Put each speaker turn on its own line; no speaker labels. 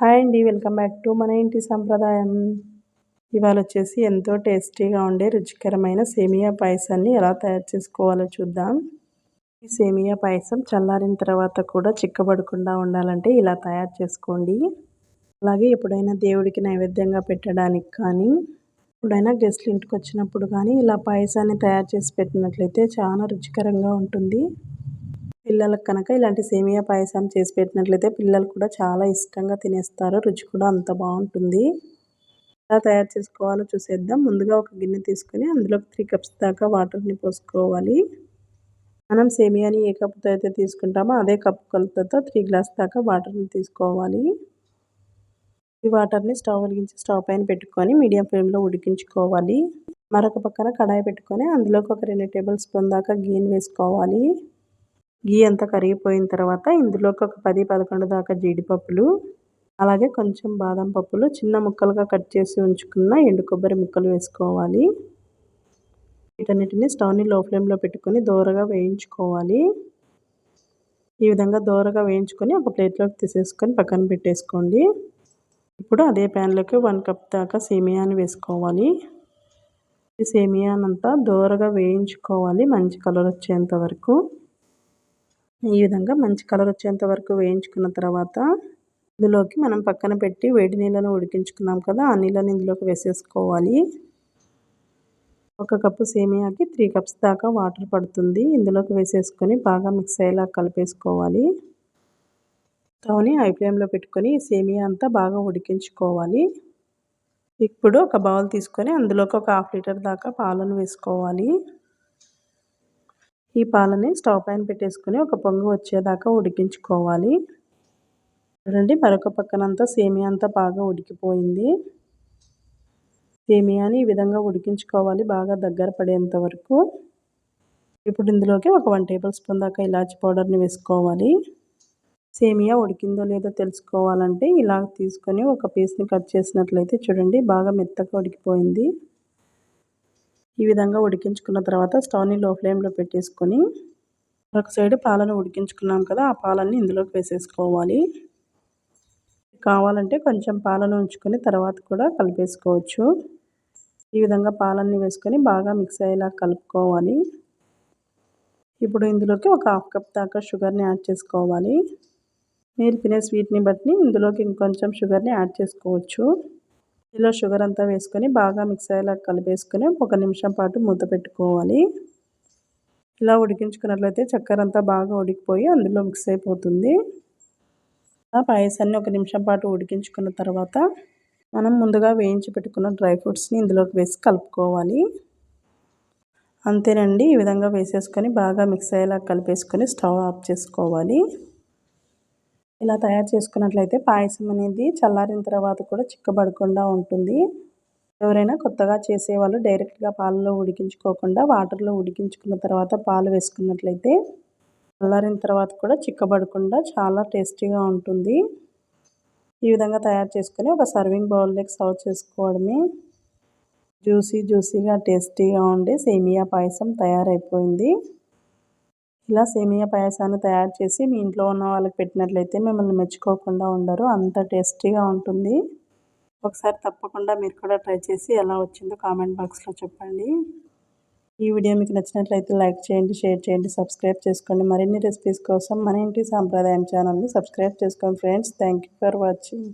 Hi అండి welcome back to మన ఇంటి సంప్రదాయం. ఇవాళ వచ్చేసి ఎంతో టేస్టీగా ఉండే రుచికరమైన సేమియా పాయసాన్ని ఎలా తయారు చేసుకోవాలో చూద్దాం. ఈ సేమియా పాయసం చల్లారిన తర్వాత కూడా చిక్కబడకుండా ఉండాలంటే ఇలా తయారు చేసుకోండి. అలాగే ఎప్పుడైనా దేవుడికి నైవేద్యంగా పెట్టడానికి కానీ ఎప్పుడైనా గెస్ట్లు ఇంటికి వచ్చినప్పుడు కానీ ఇలా పాయసాన్ని తయారు చేసి పెట్టినట్లయితే చాలా రుచికరంగా ఉంటుంది. పిల్లలకు కనుక ఇలాంటి సేమియా పాయసం చేసి పెట్టినట్లయితే పిల్లలు కూడా చాలా ఇష్టంగా తినేస్తారు. రుచి కూడా అంత బాగుంటుంది. ఎలా తయారు చేసుకోవాలో చూసేద్దాం. ముందుగా ఒక గిన్నె తీసుకొని అందులో త్రీ కప్స్ దాకా వాటర్ని పోసుకోవాలి. మనం సేమియాని ఏ కప్పుతో అయితే తీసుకుంటామో అదే కప్పు కొలతతో త్రీ గ్లాస్ దాకా వాటర్ని తీసుకోవాలి. ఈ వాటర్ని స్టవ్ వెలిగించి స్టవ్ పైన పెట్టుకొని మీడియం ఫ్లేమ్లో ఉడికించుకోవాలి. మరొక పక్కన కడాయి పెట్టుకొని అందులోకి ఒక రెండు టేబుల్ స్పూన్ దాకా గీని వేసుకోవాలి. గీ అంతా కరిగిపోయిన తర్వాత ఇందులోకి ఒక పది పదకొండు దాకా జీడిపప్పులు అలాగే కొంచెం బాదం పప్పులు చిన్న ముక్కలుగా కట్ చేసి ఉంచుకున్న ఎండు కొబ్బరి ముక్కలు వేసుకోవాలి. వీటన్నిటిని స్టవ్ని లో ఫ్లేమ్లో పెట్టుకొని దోరగా వేయించుకోవాలి. ఈ విధంగా దోరగా వేయించుకొని ఒక ప్లేట్లోకి తీసేసుకొని పక్కన పెట్టేసుకోండి. ఇప్పుడు అదే ప్యాన్లోకి వన్ కప్ దాకా సేమియాని వేసుకోవాలి. ఈ సేమియానంతా దోరగా వేయించుకోవాలి మంచి కలర్ వచ్చేంత వరకు. ఈ విధంగా మంచి కలర్ వచ్చేంత వరకు వేయించుకున్న తర్వాత ఇందులోకి మనం పక్కన పెట్టి వేడి నీళ్ళను ఉడికించుకున్నాం కదా ఆ నీళ్ళని ఇందులోకి వేసేసుకోవాలి. ఒక కప్పు సేమియాకి త్రీ కప్స్ దాకా వాటర్ పడుతుంది. ఇందులోకి వేసేసుకొని బాగా మిక్స్ అయ్యేలా కలిపేసుకోవాలి. స్టవ్ని హై ఫ్లేమ్లో పెట్టుకొని సేమియా అంతా బాగా ఉడికించుకోవాలి. ఇప్పుడు ఒక బౌల్ తీసుకొని అందులోకి ఒక హాఫ్ లీటర్ దాకా పాలను వేసుకోవాలి. ఈ పాలని స్టవ్ పైన పెట్టేసుకొని ఒక పొంగు వచ్చేదాకా ఉడికించుకోవాలి. చూడండి మరొక పక్కనంతా సేమియా అంతా బాగా ఉడికిపోయింది. సేమియాని ఈ విధంగా ఉడికించుకోవాలి బాగా దగ్గర పడేంత వరకు. ఇప్పుడు ఇందులోకి ఒక వన్ టేబుల్ స్పూన్ దాకా ఇలాచి పౌడర్ని వేసుకోవాలి. సేమియా ఉడికిందో లేదో తెలుసుకోవాలంటే ఇలా తీసుకొని ఒక పీస్ని కట్ చేసినట్లయితే చూడండి బాగా మెత్తగా ఉడికిపోయింది. ఈ విధంగా ఉడికించుకున్న తర్వాత స్టవ్ని లో ఫ్లేమ్లో పెట్టేసుకొని ఒక సైడ్ పాలను ఉడికించుకున్నాం కదా ఆ పాలన్నీ ఇందులోకి వేసేసుకోవాలి. కావాలంటే కొంచెం పాలను ఉంచుకొని తర్వాత కూడా కలిపేసుకోవచ్చు. ఈ విధంగా పాలన్నీ వేసుకొని బాగా మిక్స్ అయ్యేలా కలుపుకోవాలి. ఇప్పుడు ఇందులోకి ఒక హాఫ్ కప్ దాకా షుగర్ని యాడ్ చేసుకోవాలి. మీరు తినే స్వీట్ని బట్టి ఇందులోకి ఇంకొంచెం షుగర్ని యాడ్ చేసుకోవచ్చు. ఇలా షుగర్ అంతా వేసుకొని బాగా మిక్స్ అయ్యేలా కలిపేసుకొని ఒక నిమిషం పాటు మూత పెట్టుకోవాలి. ఇలా ఉడికించుకున్నట్లయితే చక్కెర అంతా బాగా ఉడికిపోయి అందులో మిక్స్ అయిపోతుంది. ఆ పాయసాన్ని ఒక నిమిషం పాటు ఉడికించుకున్న తర్వాత మనం ముందుగా వేయించి పెట్టుకున్న డ్రై ఫ్రూట్స్ని ఇందులోకి వేసి కలుపుకోవాలి. అంతేనండి ఈ విధంగా వేసేసుకొని బాగా మిక్స్ అయ్యేలా కలిపేసుకొని స్టవ్ ఆఫ్ చేసుకోవాలి. ఇలా తయారు చేసుకున్నట్లయితే పాయసం అనేది చల్లారిన తర్వాత కూడా చిక్కబడకుండా ఉంటుంది. ఎవరైనా కొత్తగా చేసేవాళ్ళు డైరెక్ట్గా పాలలో ఉడికించుకోకుండా వాటర్లో ఉడికించుకున్న తర్వాత పాలు వేసుకున్నట్లయితే చల్లారిన తర్వాత కూడా చిక్కబడకుండా చాలా టేస్టీగా ఉంటుంది. ఈ విధంగా తయారు చేసుకొని ఒక సర్వింగ్ బౌల్లోకి సర్వ్ చేసుకోవడమే జ్యూసీ జ్యూసీగా టేస్టీగా ఉండే సేమియా పాయసం తయారైపోయింది. ఇలా సేమియా పాయసాన్ని తయారు చేసి మీ ఇంట్లో ఉన్న వాళ్ళకి పెట్టినట్లయితే మిమ్మల్ని మెచ్చుకోకుండా ఉండరు. అంత టేస్టీగా ఉంటుంది. ఒకసారి తప్పకుండా మీరు కూడా ట్రై చేసి ఎలా వచ్చిందో కామెంట్ బాక్స్లో చెప్పండి. ఈ వీడియో మీకు నచ్చినట్లయితే లైక్ చేయండి షేర్ చేయండి సబ్స్క్రైబ్ చేసుకోండి. మరిన్ని రెసిపీస్ కోసం మన ఇంటి సాంప్రదాయం ఛానల్ని సబ్స్క్రైబ్ చేసుకోండి ఫ్రెండ్స్. Thank for watching.